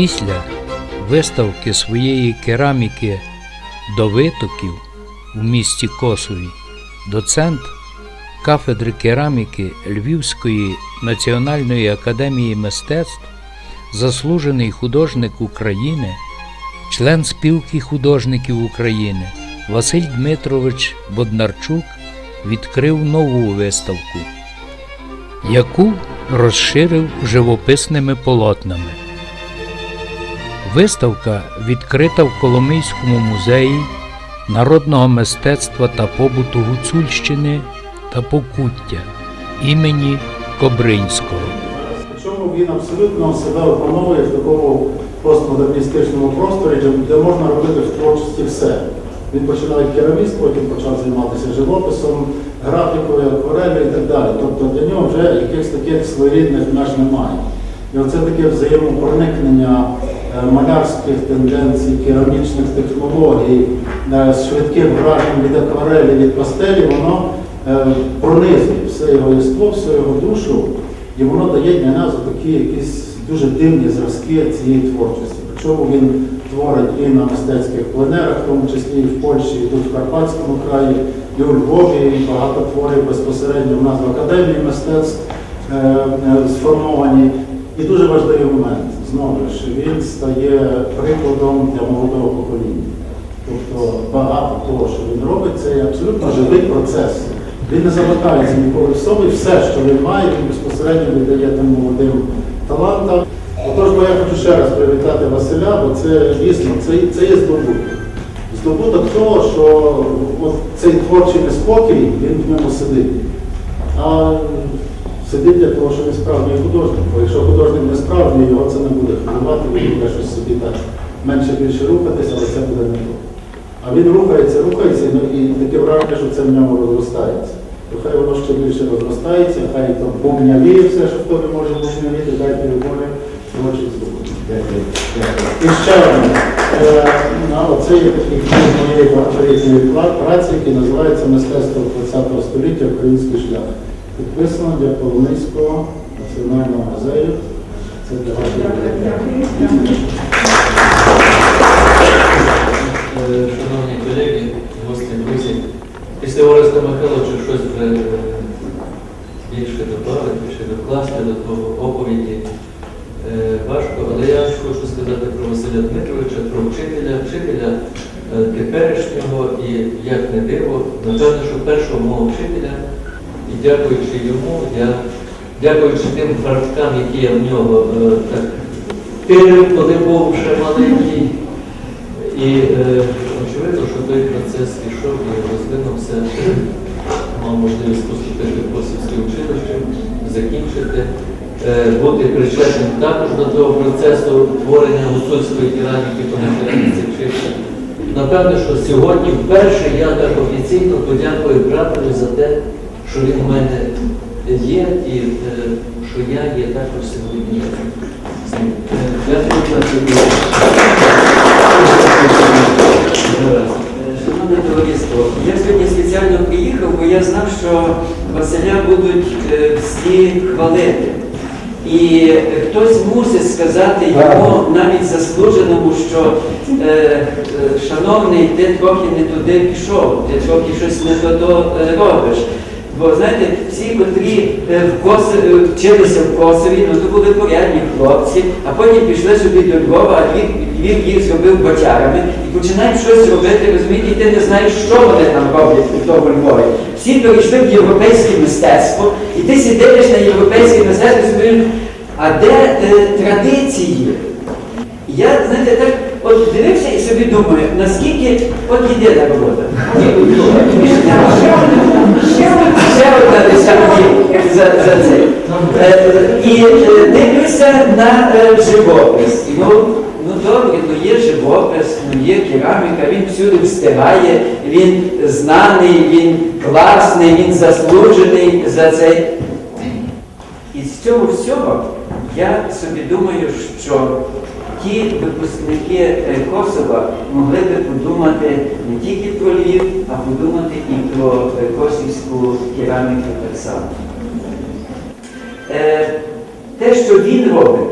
Після виставки своєї кераміки до витоків у місті Косові доцент кафедри кераміки Львівської національної академії мистецтв, заслужений художник України, член спілки художників України Василь Дмитрович Боднарчук відкрив нову виставку, яку розширив живописними полотнами. Виставка відкрита в Коломийському музеї народного мистецтва та побуту Гуцульщини та Покуття імені Кобринського. Причому він абсолютно себе опановує в такому постмодерністичному просторі, де- можна робити в творчості все. Він починав як кераміст, потім почав займатися живописом, графікою, акварелью і так далі. Тобто для нього вже якихось таких своєрідних меж немає. І оце таке взаємопроникнення малярських тенденцій, керамічних технологій, е, швидких вражень від акварелі, від пастелі, воно е, пронизує все його єство, всю його душу, і воно дає для нас такі якісь дуже дивні зразки цієї творчості. Причому він творить і на мистецьких пленерах, в тому числі і в Польщі, і тут в Карпатському краї, і у Львові, і багато творів безпосередньо в нас в Академії мистецтв е, е, сформовані. І дуже важливий момент, знову ж, він стає прикладом для молодого покоління. Тобто багато того, що він робить, це абсолютно живий процес. Він не замикається ніколи в собі, все, що він має, він безпосередньо віддає тим молодим талантам. Отож, бо я хочу ще раз привітати Василя, бо це дійсно це, це є здобуток. Здобуток того, що от цей творчий неспокій, він в ньому сидить. А сидить для того, що він справжній художник. Бо якщо художник не справжній, його це не буде хвилювати, він буде щось собі так менше більше рухатися, але це буде не то. А він рухається, рухається, ну, і таке враження, що це в ньому розростається. То хай воно ще більше розростається, хай то бомнявіє все, що в тобі може бомнявіти, дайте любові, творчих здобутків. І ще одне. Е, оце є такий моєї багаторічної праці, який називається Мистецтво ХХ століття Український шлях. Підписано для Коломийського національного музею. Це для вашої. Е, Шановні колеги, гості, друзі, після Ореста Михайловича щось вже е, більше додати, більше докласти до того оповіді е, важко, але я хочу сказати про Василя Дмитровича, про вчителя, вчителя теперішнього і, як не диво, напевно, що першого мого вчителя, і дякуючи йому, я, дякуючи тим фарткам, які я в нього е, так тирив, коли був ще маленький. І е, очевидно, що той процес пішов і розвинувся, мав можливість поступити в Косівське училище, закінчити, е, бути причетним також до того процесу творення гуцульської кераміки по національності вчився. Напевне, що сьогодні вперше я так офіційно подякую братові за те, що він в мене є і е, що я є також сьогодні. Е. Шановне товариство, я сьогодні спеціально приїхав, бо я знав, що Василя будуть е, всі хвалити. І хтось мусить сказати йому, навіть заслуженому, що е, шановний, ти трохи не туди пішов, ти трохи щось не то робиш. Бо знаєте, всі, котрі е, е, вчилися в Косові, ну то були порядні хлопці, а потім пішли собі до Львова, а Львів їх зробив бочарами і починають щось робити, розумієте, і ти не знаєш, що вони там роблять у тому Львові. Всі перейшли в європейське мистецтво, і ти сидиш на європейське мистецтво і собі, а де е, традиції? Я, знаєте, так от дивився і собі думаю, наскільки от єдина робота. Ще одна десятки за, це. Е, І е, дивлюся на е, живопис. Ну, ну добре, ну є живопис, ну є кераміка, він всюди встигає, він знаний, він класний, він заслужений за цей. І з цього всього я собі думаю, що ті випускники е, Косова могли би подумати не тільки про Львів, а подумати і про е, косівську кераміку так само. Е, Те, що він робить,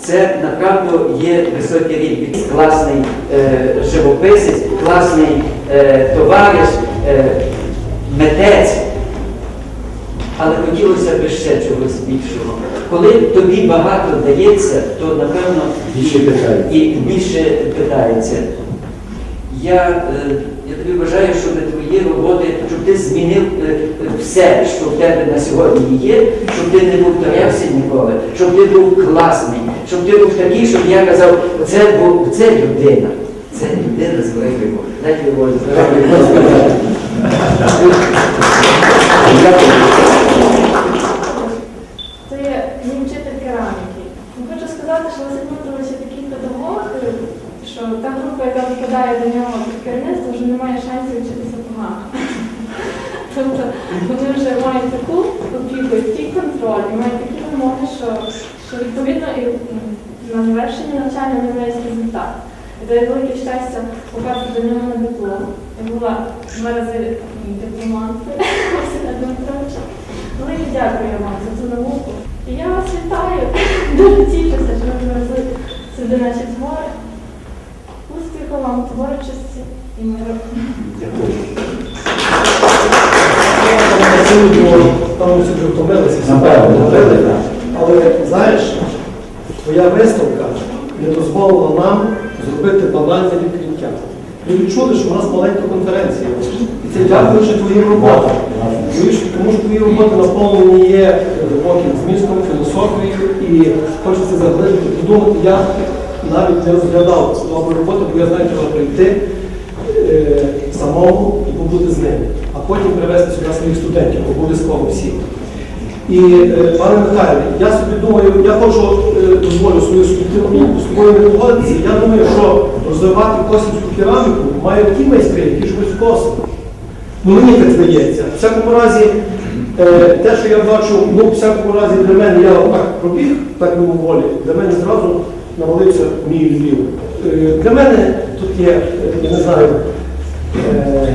це направду є високий рівень. Класний е, живописець, класний е, товариш, е, митець. Але хотілося б ще чогось більшого. Коли тобі багато дається, то напевно Більше питається. і більше питається. Я, е, я тобі бажаю, щоб твої роботи, щоб ти змінив е, все, що в тебе на сьогодні є, щоб ти не повторявся ніколи, щоб ти був класний, щоб ти був такий, щоб я казав, це це людина. Це людина з великою. Дайте його Це є мій вчитель кераміки. Ну, Хочу сказати, що Василь Дмитрович є такий педагог, е, що та група, яка випадає до нього під керівництво, вже не має шансів вчитися погано. Тобто вони вже мають таку опіку, такий контроль, і мають такі вимоги, що, що відповідно і на завершення навчання вони мають результат. І це є велике щастя попасти до нього на диплом. Я була два рази дипломанткою. Велике дякую вам за цю науку. І я вас вітаю. Дуже тішуся, що ви привезли сюди наші збори. Успіху вам творчості і миру. Там ми всі вже втомилися. Напевно, Але знаєш, твоя виставка не дозволила нам зробити банальне відкриття. Ми відчули, що в нас маленька конференція. І це дякуючи твоїм роботам. Тому що твої роботи наповнені є глибоким змістом, філософією, і хочеться заглибити, подумати, я навіть не розглядав добру роботу, бо я знаю, треба прийти е, самому і побути з ними, а потім привезти сюди своїх студентів, обов'язково всіх. І, е, пане Михайле, я собі думаю, я хочу е, дозволю свою тобою не погодитися. Я думаю, що розвивати косівську кераміку мають ті майстри, які живуть в Косові. Ну мені так здається. В всякому разі, е, те, що я бачу, ну, в всякому разі для мене, я так пробіг, так мимоволі, для мене зразу навалився мій Львів. Е, для мене тут є, я не знаю, е,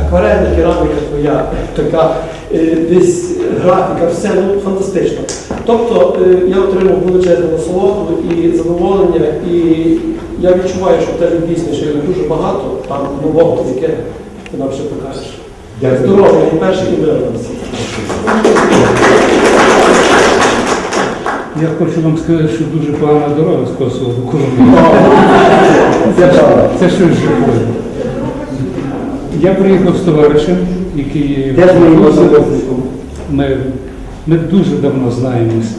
акварельна кераміка твоя, така е, десь графіка, все ну, фантастично. Тобто я отримав величезну насолоду і задоволення, і я відчуваю, що в тебе дійсно ще дуже багато там нового, яке ти нам ще покажеш. Здоров'я, і перше, і всіх. Я хочу вам сказати, що дуже погана дорога з Косово до Коломиї. Це щось жахливе. Я приїхав з товаришем, який Де ж ми його ми, ми дуже давно знаємось.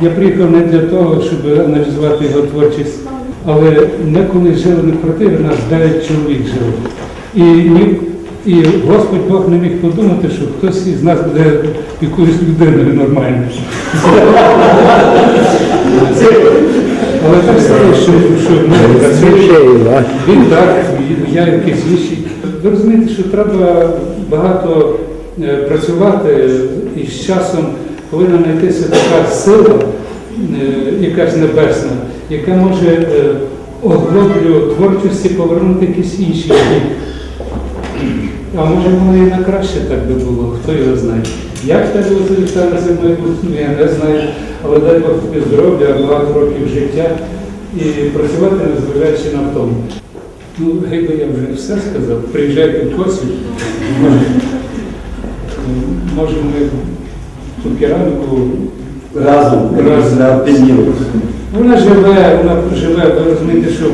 Я приїхав не для того, щоб аналізувати його творчість, але ми коли жили на квартирі, нас 9 чоловік жило. І, ні, і Господь Бог не міг подумати, що хтось із нас буде якоюсь людиною нормальною. Але так сталося, що, ми. Він так, я якийсь інший. Ви розумієте, що треба багато е, працювати і з часом повинна знайтися така сила, е, якась небесна, яка може е, оглоблю творчості повернути якісь інші. А може воно і на краще так би було, хто його знає. Як тебе залишалося в майбутньому, я не знаю, але дай Бог тобі здоров'я, багато років життя і працювати незважаючи на втому. Ну, гейби я вже все сказав. Приїжджайте в Косів. Може, ми ту кераміку. Разом. Разом. Вона живе, вона живе, ви розумієте, що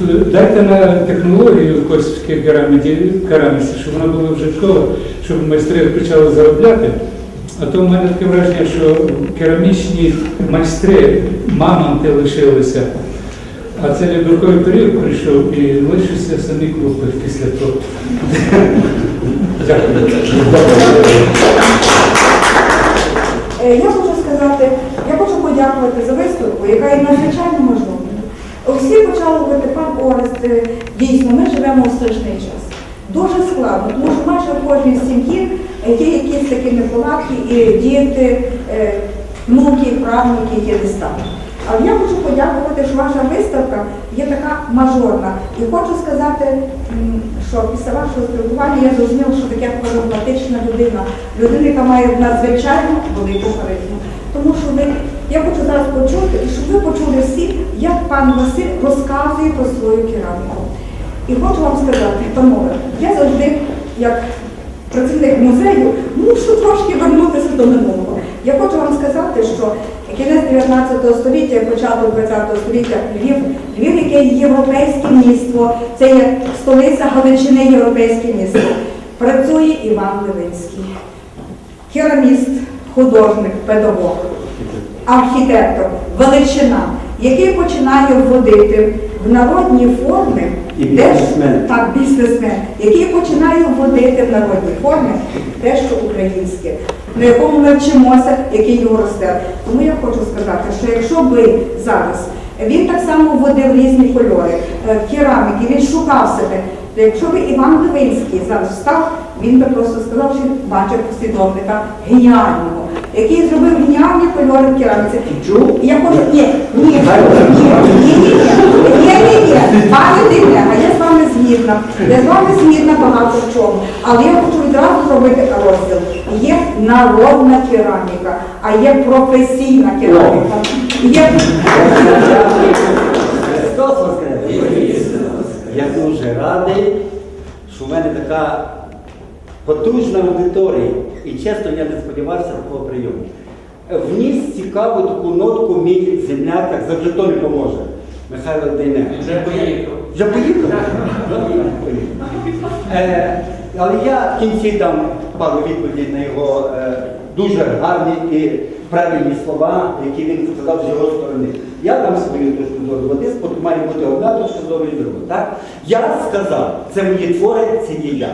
дайте на технологію косівської кераміки, кераміці, щоб вона була вже готова, щоб майстри почали заробляти. А то в мене таке враження, що керамічні майстри, мамонти лишилися. А це льодовиковий період прийшов і лишився самі клопи після того. Дякую. Е, Я хочу сказати, я хочу подякувати за виставку, яка є надзвичайно говорити, пан Орест, е, дійсно, ми живемо у страшний час. Дуже складно, тому що майже в кожній сім'ї е, є якісь такі неполадки, і діти, е, внуки, правнуки є десь. Але я хочу подякувати, що ваша виставка є така мажорна. І хочу сказати, що після вашого спілкування я зрозуміла, що таке харизматична людина, людина, яка має надзвичайно велику харизму. Тому що ви, Я хочу зараз почути, і щоб ви почули всі, як пан Василь розказує про свою кераміку. І хочу вам сказати, панове, я завжди, як працівник музею, мушу трошки вернутися до минулого. Я хочу вам сказати, що кінець 19 століття, початок 20 століття Львів, Львів, яке європейське місто, це є столиця Галичини, європейське місто. Працює Іван Левинський, кераміст, художник, педагог архітектор, величина, який починає вводити в народні форми, І те, що- так, бізнесмен, який починає вводити в народні форми те, що українське, на якому ми вчимося, який його росте. Тому я хочу сказати, що якщо ви зараз він так само вводив різні кольори, е, кераміки, він шукав себе. То якщо би Іван Левинський зараз встав, він би просто сказав, що бачив послідовника геніального, який зробив геніальні кольори в кераміці. Чув? Я хочу, ні, ні, ні, ні, ні, ні, ні, ні, ні, пане Димляга, я з вами згідна, я з вами згідна багато в чому, але я хочу відразу зробити розділ. Є народна кераміка, а є професійна кераміка. Є... Я дуже радий, що в мене така потужна аудиторія. І чесно, я не сподівався такого прийому. Вніс цікаву таку нотку мій земляк, то не поможе. Михайло Дейнек. Вже поїхав. Вже поїхав? Е, але я в кінці дам пару відповідей на його е, дуже гарні і правильні слова, які він сказав з його сторони. Я дам свою точку зору. Води має бути одна точка зору і друга. Я сказав, це мої твори, це є я.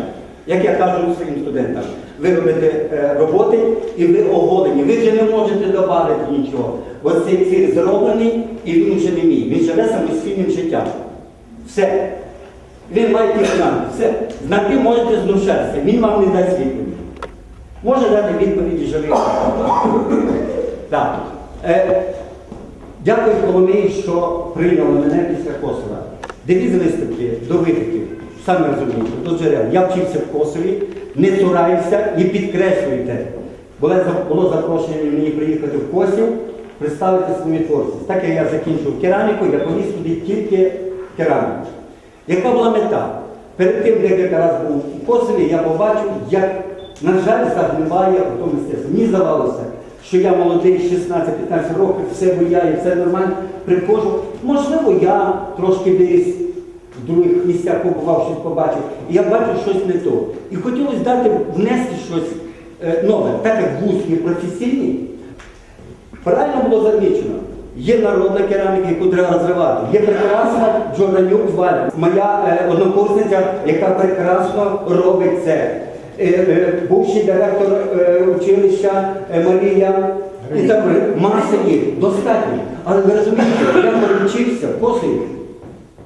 Як я кажу своїм студентам, ви робите е, роботи і ви оголені. Ви вже не можете додати нічого. Бо цей твір зроблений і він вже не мій. Він живе самостійним життям. Все. Він має ті знати. Все. Знати можете знущатися. Він вам не дасть відповіді. Може дати відповіді живий. Так. Е, дякую Коломиї, що прийняли мене після Косова. Девіз виставки до витоків. Саме розумієте, до джерел. Я вчився в Косові, не цураюся і підкреслюйте. Було, запрошення мені приїхати в Косів, представити свою творчість. Так як я закінчив кераміку, я повіз туди тільки кераміку. Яка була мета? Перед тим декілька разів був у Косові, я побачив, як, на жаль, загниває ото мистецтво. Мені здавалося, що я молодий, 16-15 років, все буяє, все нормально, приходжу. Можливо, я трошки виріс в других місцях побував, щось побачив. І я бачу щось не то. І хотілося дати, внести щось е, нове, так як вуз є професійний, Правильно було замічено. Є народна кераміка, яку треба розвивати. Є прекрасна Джорданюк Валя, моя е, однокурсниця, яка прекрасно робить це. Е, е, бувший директор е, училища е, Марія. І так маса є, достатньо. Але ви розумієте, я коли вчився в Косові,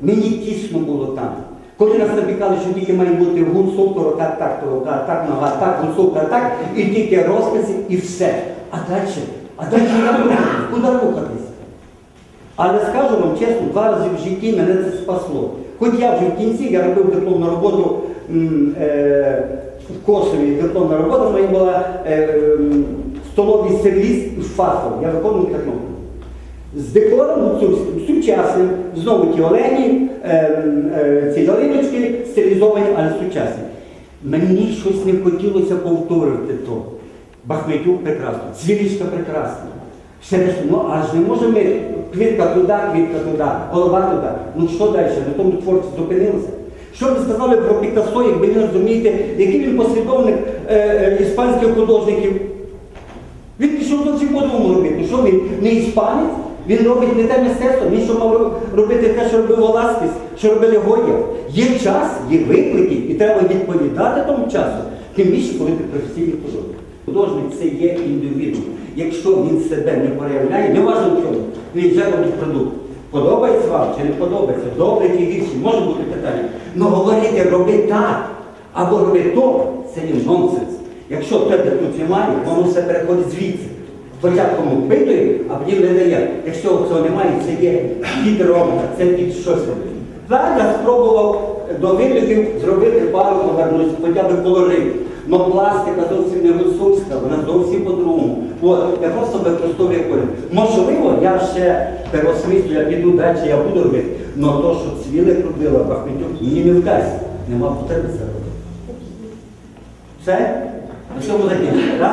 мені тісно було там. Коли нас напікали, що тільки має бути гуцултор, так, так, то, так, так, нога, так, гуцултор, так, і тільки розписи, і все. А далі? А далі як рухатись? Куди рухатись? Але скажу вам чесно, два рази в житті мене це спасло. Хоч я вже в кінці, я робив дипломну роботу е, в Косові, дипломна робота моя була е, столовий сервіс з фасом. Я виконував технологію. З декором сучасним, знову ті олені, е, е, ці ялиночки стилізовані, але сучасні. Мені щось не хотілося повторити то. Бахметюк прекрасно, цвілічка прекрасна. Ще десь, ну аж не можемо ми квітка туди, квітка туди, голова туди. Ну що далі? На тому творці зупинилися. Що ви сказали про Пікассо, якби ви розумієте, який він послідовник е, е, іспанських художників? Він пішов зовсім по-другому робити. Що він не іспанець? Він робить не те мистецтво, він що мав робити те, що робив Оласкіс, що робили Гоя. Є час, є виклики, і треба відповідати тому часу. Тим більше, коли ти професійний художник. Художник це є індивідум. Якщо він себе не проявляє, не важливо чому, він вже робить продукт. Подобається вам чи не подобається, добре чи гірші, може бути питання. Ну говорити, роби так, або роби то, це є нонсенс. Якщо тебе тут немає, воно все переходить звідси. Спочатку впитує, а потім не дає. Якщо цього немає, це є підробка, це під щось робити. Зараз спробував до виглядів зробити пару, повернутися, хоча б колорит. Но пластика зовсім не гуцульська, вона зовсім по-другому. Я просто використовую колір. Можливо, я ще переосмислю, я піду далі, я буду робити. Но то, що Цвілик робила, Бахметюк, мені не вдасть. Нема потреби це робити. Все? На цьому закінчимо,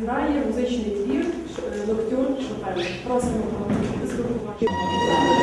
зіграє музичний твір Ноктюрн Шопен. Просимо про.